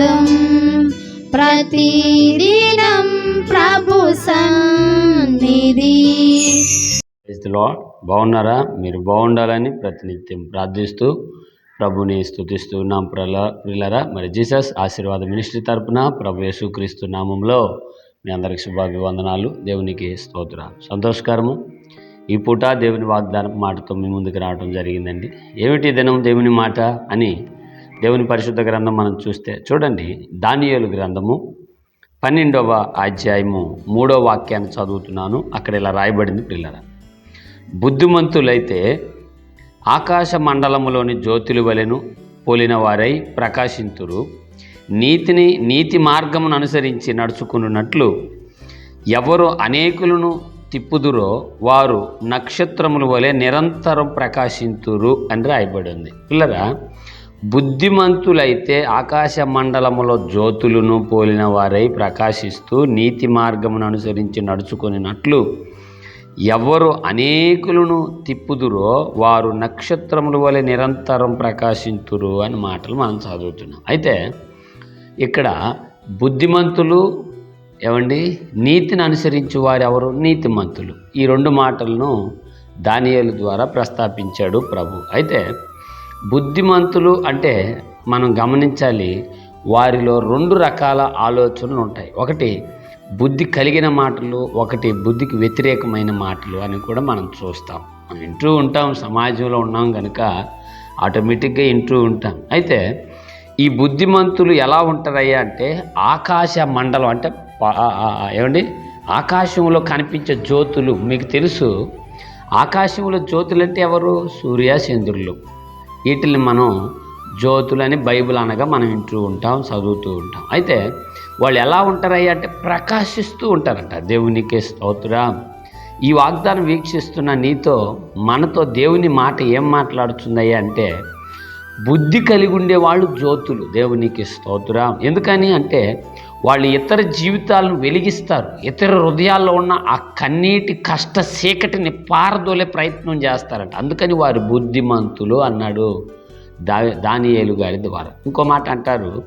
శబ్దం ప్రతిదినం ప్రభు సన్నిధి. బాగున్నారా? మీరు బాగుండాలని ప్రతినిత్యం ప్రార్థిస్తూ ప్రభుని స్తుతిస్తూ ఉన్నాం ప్రల ప్రిలరా మరి జీసస్ ఆశీర్వాద మినిస్ట్రీ తరపున ప్రభు యేసుక్రీస్తు నామంలో మీ అందరికి శుభాభివందనాలు. దేవునికి స్తోత్ర సంతోషకరము. ఈ పూట దేవుని వాగ్దానం మాటతో మీ ముందుకు రావడం జరిగిందండి. ఏమిటి దినం దేవుని మాట అని దేవుని పరిశుద్ధ గ్రంథం మనం చూస్తే చూడండి దానియేలు గ్రంథము పన్నెండవ అధ్యాయము మూడో వాక్యాన్ని చదువుతున్నాను. అక్కడ ఇలా రాయబడింది పిల్లరా. బుద్ధిమంతులైతే ఆకాశ మండలములోని జ్యోతులు వలెను పోలిన వారై ప్రకాశింతురు. నీతిని నీతి మార్గమును అనుసరించి నడుచుకున్నట్లు ఎవరు అనేకులను తిప్పుదురో వారు నక్షత్రముల వలె నిరంతరం ప్రకాశింతురు అని రాయబడి ఉంది పిల్లరా బుద్ధిమంతులైతే ఆకాశ మండలములో జ్యోతులను పోలిన వారై ప్రకాశిస్తూ నీతి మార్గమును అనుసరించి నడుచుకున్నట్లు ఎవరు అనేకులను తిప్పుదురో వారు నక్షత్రముల వలె నిరంతరం ప్రకాశింతురు అని మాటలు మనం చదువుతున్నాం. అయితే ఇక్కడ బుద్ధిమంతులు ఏమండి? నీతిని అనుసరించి వారు ఎవరు? నీతిమంతులు. ఈ రెండు మాటలను దానియాల ద్వారా ప్రస్తాపించాడు ప్రభు. అయితే బుద్ధిమంతులు అంటే మనం గమనించాలి వారిలో రెండు రకాల ఆలోచనలు ఉంటాయి. ఒకటి బుద్ధి కలిగిన మాటలు ఒకటి బుద్ధికి వ్యతిరేకమైన మాటలు అని కూడా మనం చూస్తాం. మనం వింటూ ఉంటాం సమాజంలో ఉన్నాం కనుక ఆటోమేటిక్గా వింటూ ఉంటాం. అయితే ఈ బుద్ధిమంతులు ఎలా ఉంటారయ్యా అంటే ఆకాశ మండలం అంటే ఏమండి? ఆకాశంలో కనిపించే జ్యోతులు. మీకు తెలుసు ఆకాశంలో జ్యోతులు అంటే ఎవరు? సూర్య చంద్రులు. వీటిని మనం జ్యోతులని బైబిల్ అనగా మనం వింటూ ఉంటాం చదువుతూ ఉంటాం. అయితే వాళ్ళు ఎలా ఉంటారయ్యా అంటే ప్రకాశిస్తూ ఉంటారంట. దేవునికి స్తోత్రా. ఈ వాగ్దానం వీక్షిస్తున్న నీతో మనతో దేవుని మాట ఏం మాట్లాడుతుందయ్యా అంటే బుద్ధి కలిగి ఉండే వాళ్ళు జ్యోతులు. దేవునికి స్తోత్రం. ఎందుకని అంటే వాళ్ళు ఇతర జీవితాలను వెలిగిస్తారు. ఇతర హృదయాల్లో ఉన్న ఆ కన్నీటి కష్ట చీకటిని పారదోలే ప్రయత్నం చేస్తారంట. అందుకని వారు బుద్ధిమంతులు అన్నాడు దా దానియేలు గారి ద్వారా. ఇంకో మాట అంటారు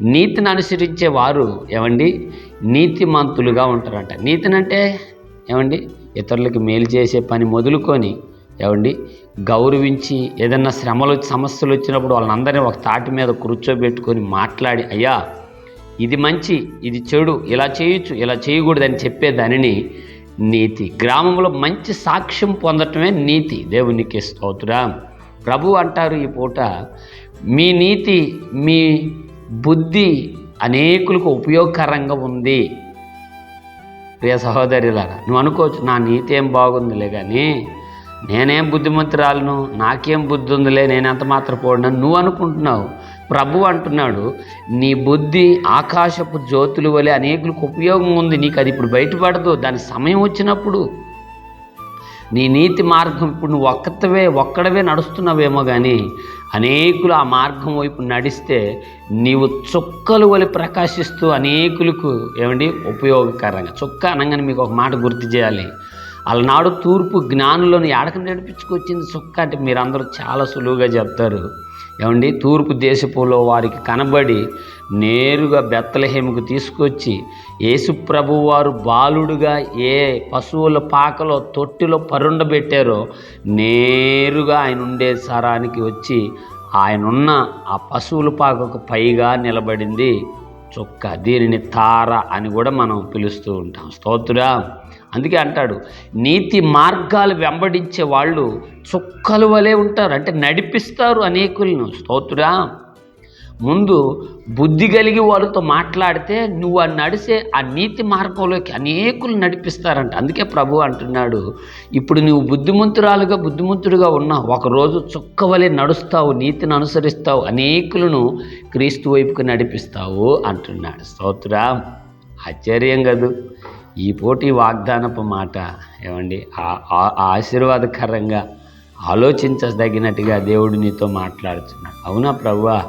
నీతిని అనుసరించే వారు ఏమండి? నీతిమంతులుగా ఉంటారంట. నీతినంటే ఏమండి? ఇతరులకు మేలు చేసే పని మొదలుకొని ఏమండి? గౌరవించి ఏదన్నా శ్రమలు సమస్యలు వచ్చినప్పుడు వాళ్ళందరినీ ఒక తాటి మీద కూర్చోబెట్టుకొని మాట్లాడి అయ్యా ఇది మంచి ఇది చెడు ఇలా చేయొచ్చు ఇలా చేయకూడదని చెప్పేదానిని నీతి. గ్రామంలో మంచి సాక్ష్యం పొందటమే నీతి. దేవునికి స్తోత్రం. ప్రభు అంటారు ఈ పూట మీ నీతి మీ బుద్ధి అనేకులకు ఉపయోగకరంగా ఉంది. ప్రియ సహోదరులారా నువ్వు అనుకోవచ్చు నా నీతి ఏం బాగుందిలే కానీ నేనేం బుద్ధిమంతురాలను నాకేం బుద్ధి ఉందిలే నేను ఎంత మాత్రం పోడినా నువ్వు అనుకుంటున్నావు. ప్రభు అంటున్నాడు నీ బుద్ధి ఆకాశపు జ్యోతుల వలె అనేకులకు ఉపయోగం ఉంది. నీకు అది ఇప్పుడు బయటపడదు. దాని సమయం వచ్చినప్పుడు నీ నీతి మార్గం ఇప్పుడు నువ్వు ఒక్కతవే ఒక్కడవే నడుస్తున్నావేమో కానీ అనేకులు ఆ మార్గం వైపు నడిస్తే నీవు చుక్కలు వలి ప్రకాశిస్తూ అనేకులకు ఏమండి? ఉపయోగకరంగా. చుక్క అనగానే మీకు ఒక మాట గుర్తు చేయాలి. అలనాడు తూర్పు జ్ఞానులను ఎడక నడిపించుకొచ్చింది చుక్క అంటే మీరందరూ చాలా సులువుగా చెప్తారు. ఏమండి? తూర్పు దేశపులో వారికి కనబడి నేరుగా బెత్తలహేముకు తీసుకొచ్చి యేసుప్రభు వారు బాలుడుగా ఏ పశువుల పాకలో తొట్టిలో పరుండబెట్టారో నేరుగా ఆయన ఉండే సరానికి వచ్చి ఆయన ఉన్న ఆ పశువుల పాకకు పైగా నిలబడింది. చుక్క దీనిని తార అని కూడా మనం పిలుస్తూ ఉంటాం. స్తోత్రుడా అందుకే అంటాడు నీతి మార్గాలు వెంబడించే వాళ్ళు చుక్కలు వలె ఉంటారు. అంటే నడిపిస్తారు అనేకులను. స్తోత్రుడా ముందు బుద్ధి కలిగి వాళ్ళతో మాట్లాడితే నువ్వు ఆ నడిసే ఆ నీతి మార్గంలోకి అనేకులు నడిపిస్తారంట. అందుకే ప్రభు అంటున్నాడు ఇప్పుడు నువ్వు బుద్ధిమంతురాలుగా బుద్ధిమంతుడుగా ఉన్నావు ఒకరోజు చుక్కవలే నడుస్తావు నీతిని అనుసరిస్తావు అనేకులను క్రీస్తు వైపుకు నడిపిస్తావు అంటున్నాడు. స్తోత్రా ఆశ్చర్యం కదూ. ఈ పోటీ వాగ్దానపు మాట ఏమండి? ఆశీర్వాదకరంగా ఆలోచించదగినట్టుగా దేవుడు నీతో మాట్లాడుతున్నాడు. అవునా ప్రభువా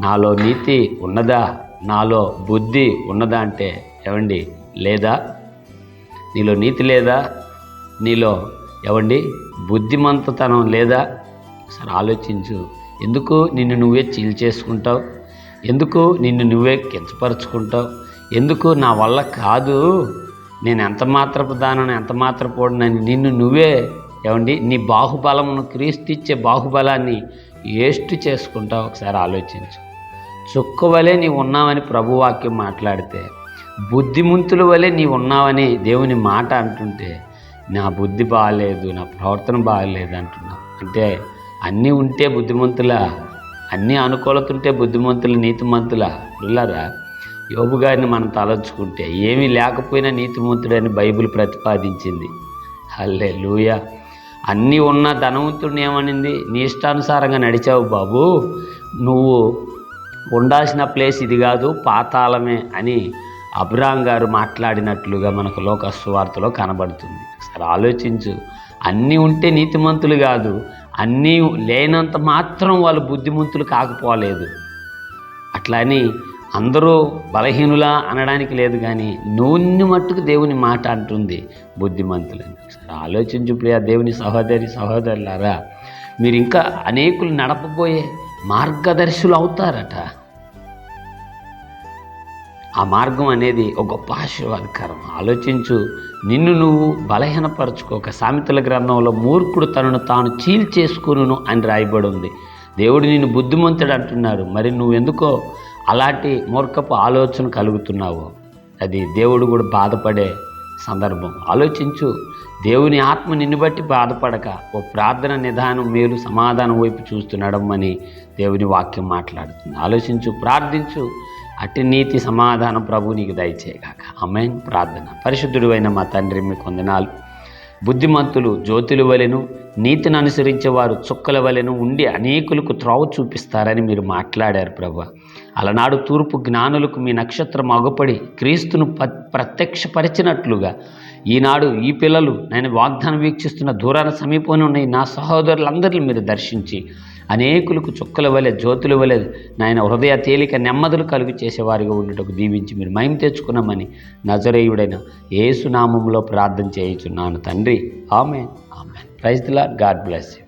నాలో నీతి ఉన్నదా? నాలో బుద్ధి ఉన్నదా అంటే ఏమండి? లేదా? నీలో నీతి లేదా? నీలో ఏమండి? బుద్ధిమంతతనం లేదా? సరే ఆలోచించు. ఎందుకు నిన్ను నువ్వే చీల్ చేసుకుంటావు ఎందుకు నిన్ను నువ్వే కించపరుచుకుంటావు? ఎందుకు నా వల్ల కాదు? నేను ఎంత మాత్రపు దానని ఎంత మాత్రపోడనని నిన్ను నువ్వే ఏమండి నీ బాహుబలమును క్రీస్తు ఇచ్చే బాహుబలాన్ని ఏస్ట్ చేసుకుంటా ఒకసారి ఆలోచించు. చుక్క వలె నీవు ఉన్నావని ప్రభువాక్యం మాట్లాడితే బుద్ధిమంతుల వలె నీవు ఉన్నావని దేవుని మాట అంటుంటే నా బుద్ధి బాగాలేదు నా ప్రవర్తన బాగాలేదు అంటున్నావు అంటే అన్నీ ఉంటే బుద్ధిమంతులా అన్నీ అనుకూలతుంటే బుద్ధిమంతుల నీతిమంతుల పిల్లరా? యోబు గారిని మనం తలంచుకుంటే ఏమీ లేకపోయినా నీతిమంతుడని బైబిల్ ప్రతిపాదించింది. అల్లే లూయ అన్నీ ఉన్న ధనవంతుడిని ఏమనింది? నీ ఇష్టానుసారంగా నడిచావు బాబు. నువ్వు ఉండాల్సిన ప్లేస్ ఇది కాదు పాతాళమే అని అబ్రాం గారు మాట్లాడినట్లుగా మనకు లోకస్వార్తలో కనబడుతుంది. సరే ఆలోచించు. అన్నీ ఉంటే నీతిమంతులు కాదు. అన్నీ లేనంత మాత్రం వాళ్ళు బుద్ధిమంతులు కాకపోలేదు. అట్లా అని అందరూ బలహీనులా అనడానికి లేదు కానీ నూనె మట్టుకు దేవుని మాట అంటుంది బుద్ధిమంతులని. ఒకసారి ఆలోచించు ప్రియా దేవుని సహోదరి సహోదరులారా మీరు ఇంకా అనేకులు నడపబోయే మార్గదర్శులు అవుతారట. ఆ మార్గం అనేది ఒక గొప్ప ఆశీర్వాదకరం. ఆలోచించు నిన్ను నువ్వు బలహీనపరచుకోక సామెతల గ్రంథంలో మూర్ఖుడు తనను తాను చీల్చేసుకును అని రాయబడి ఉంది. దేవుడు నిన్ను బుద్ధిమంతుడు అంటున్నాడు. మరి నువ్వెందుకో అలాంటి మూర్ఖపు ఆలోచన కలుగుతున్నావు. అది దేవుడు కూడా బాధపడే సందర్భం. ఆలోచించు. దేవుని ఆత్మ నిన్ను బట్టి బాధపడక. ఓ ప్రార్థన నిదానం మేలు సమాధానం వైపు చూస్తున్నాడమ్మని దేవుని వాక్యం మాట్లాడుతుంది. ఆలోచించు ప్రార్థించు. అట్టి నీతి సమాధానం ప్రభు నీకు దయచేయగాక. అమెన్ ప్రార్థన. పరిశుద్ధుడు అయిన మా తండ్రి మీ కొందనాలు బుద్ధిమంతులు జ్యోతుల వలెను నీతిని అనుసరించేవారు చుక్కల వలెను ఉండి అనేకులకు త్రోవ చూపిస్తారని మీరు మాట్లాడారు ప్రభు. అలనాడు తూర్పు జ్ఞానులకు మీ నక్షత్రం అగుపడి క్రీస్తును ప ప్రత్యక్షపరిచినట్లుగా. ఈనాడు ఈ పిల్లలు నేను వాగ్దానం వీక్షిస్తున్న దూరాన సమీపంలో ఉన్న ఈ నా సహోదరులందరినీ మీరు దర్శించి అనేకులకు చుక్కల వలె జ్యోతుల వలె నాయన హృదయ తేలిక నెమ్మదులు కలుగు చేసేవారిగా ఉండటకు దీవించి మీరు మహిమ తెచ్చుకున్నామని నజరేయుడైన ఏసునామంలో ప్రార్థన చేయుచున్నాను తండ్రి. ఆమె ఆమె ప్రైజ్ దిలా గాడ్ బ్లెస్ యూ.